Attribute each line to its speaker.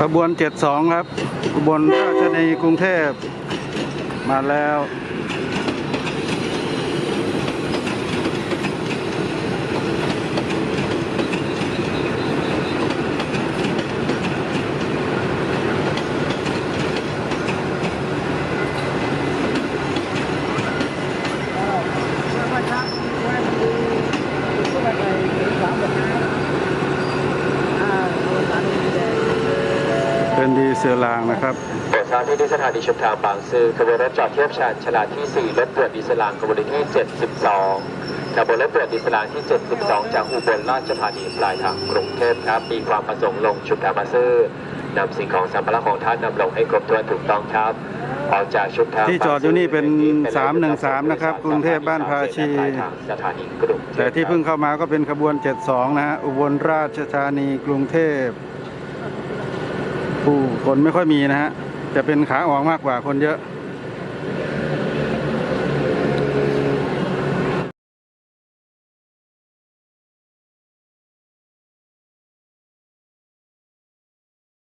Speaker 1: ขบวน 72 ครับอุบนราชธานีกรุงเทพ มาแล้ว เป็นดีเสือรางนะครับ
Speaker 2: โปรดทราบที่ที่สถานีชุมทางบางซื่อขบวนรถจอดเทียบชานชลาที่ 4รถด่วนดีเซลางขบวนที่ 72ขบวนรถด่วนดีเซลางที่ 72 จากอุบลราชธานีปลายทางกรุงเทพครับ มีความประสงค์ลงชุมทางบางซื่อนำสิ่งของสัมภาระของท่านนำลงให้ครบถ้วนถูกต้องครับออกจากชุมทาง
Speaker 1: ที่จอดอยู่นี่เป็น 313 นะครับ กรุงเทพบ้านภาชี แต่ที่เพิ่งเข้ามาก็เป็นขบวน 72 นะฮะอุบลราชธานีกรุงเทพ ผู้คนไม่ค่อยมีนะฮะ จะเป็นขาออกมากกว่าคนเยอะ